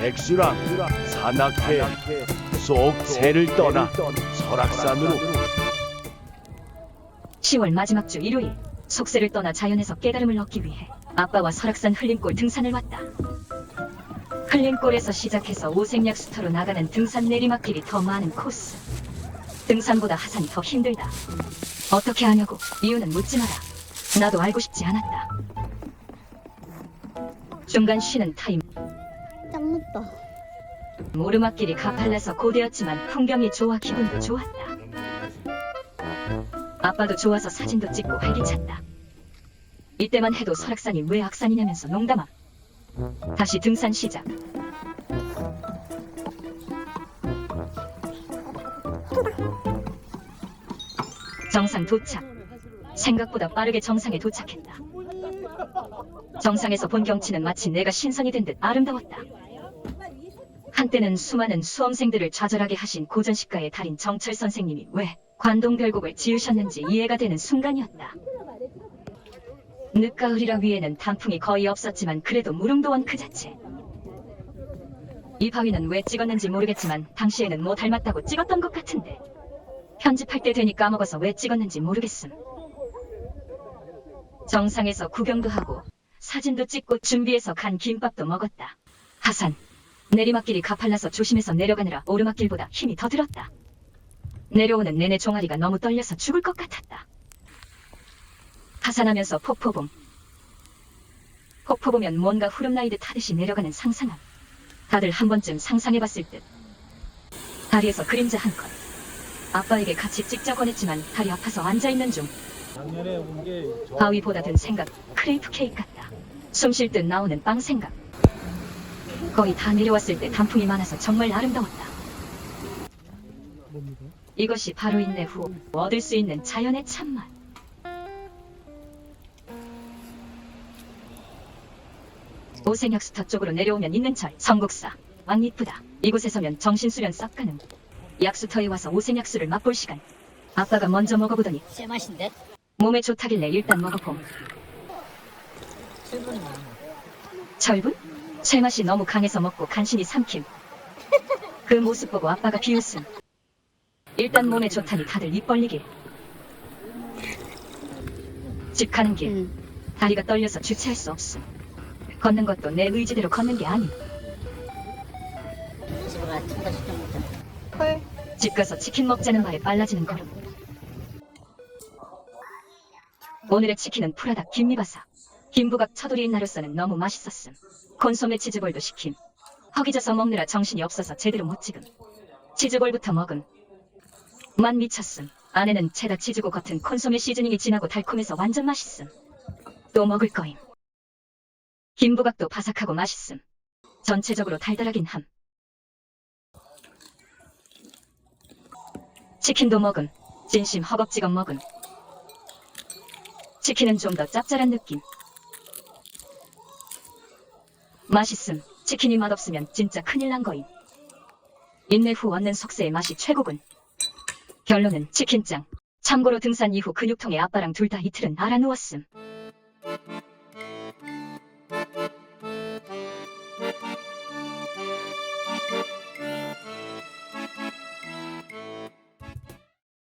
백수랑 산악회 속 새를 떠나 설악산으로 10월 마지막 주 일요일 속세를 떠나 자연에서 깨달음을 얻기 위해 아빠와 설악산 흘림골 등산을 왔다. 흘림골에서 시작해서 오색약 수터로 나가는 등산 내리막길이 더 많은 코스. 등산보다 하산이 더 힘들다. 어떻게 하냐고 이유는 묻지 마라. 나도 알고 싶지 않았다. 중간 쉬는 타임 짱 높다. 오르막길이 가팔라서 고되었지만 풍경이 좋아 기분도 좋았다. 아빠도 좋아서 사진도 찍고 활기찼다. 이때만 해도 설악산이 왜 악산이냐면서 농담함. 다시 등산 시작. 정상 도착. 생각보다 빠르게 정상에 도착했다. 정상에서 본 경치는 마치 내가 신선이 된 듯 아름다웠다. 한때는 수많은 수험생들을 좌절하게 하신 고전시가의 달인 정철 선생님이 왜 관동별곡을 지으셨는지 이해가 되는 순간이었다. 늦가을이라 위에는 단풍이 거의 없었지만 그래도 무릉도원 그 자체. 이 바위는 왜 찍었는지 모르겠지만 당시에는 뭐 닮았다고 찍었던 것 같은데 편집할 때 되니 까먹어서 왜 찍었는지 모르겠음. 정상에서 구경도 하고 사진도 찍고 준비해서 간 김밥도 먹었다. 하산. 내리막길이 가팔라서 조심해서 내려가느라 오르막길보다 힘이 더 들었다. 내려오는 내내 종아리가 너무 떨려서 죽을 것 같았다. 하산하면서 폭포봄. 폭포 보면 뭔가 후름나이듯 하듯이 내려가는 상상함. 다들 한 번쯤 상상해봤을 듯. 다리에서 그림자 한 컷. 아빠에게 같이 찍자 권했지만 다리 아파서 앉아있는 중 바위보다 든 생각 크레이프 케이크 같다. 숨 쉴 듯 나오는 빵 생각. 거의 다 내려왔을 때 단풍이 많아서 정말 아름다웠다. 이것이 바로 인내 후 얻을 수 있는 자연의 참맛. 오색약수터 쪽으로 내려오면 있는 절, 성국사. 왕 이쁘다. 이곳에 서면 정신수련 싹 가능. 약수터에 와서 오색약수를 맛볼 시간. 아빠가 먼저 먹어보더니 쇠맛인데? 몸에 좋다길래 일단 먹어봄. 철분 이 많아. 철분? 쇠맛이 너무 강해서 먹고 간신히 삼킴. 그 모습 보고 아빠가 비웃음. 일단 몸에 좋다니 다들 입 벌리길. 집 가는 길. 응. 다리가 떨려서 주체할 수 없음. 걷는 것도 내 의지대로 걷는 게 아님. 헐. 집 가서 치킨 먹자는 말에 빨라지는 걸음. 오늘의 치킨은 프라닭 김미바사. 김부각 차돌이인 나로서는 너무 맛있었음. 콘소메 치즈볼도 시킴. 허기져서 먹느라 정신이 없어서 제대로 못 찍음. 치즈볼부터 먹음. 만 미쳤음. 안에는 체다 치즈고 겉은 콘소메 시즈닝이 진하고 달콤해서 완전 맛있음. 또 먹을 거임. 김부각도 바삭하고 맛있음. 전체적으로 달달하긴 함. 치킨도 먹음. 진심 허겁지겁 먹음. 치킨은 좀 더 짭짤한 느낌. 맛있음. 치킨이 맛없으면 진짜 큰일 난 거임. 인내 후 얻는 속세의 맛이 최고군. 결론은 치킨짱. 참고로 등산 이후 근육통에 아빠랑 둘 다 이틀은 알아누웠음.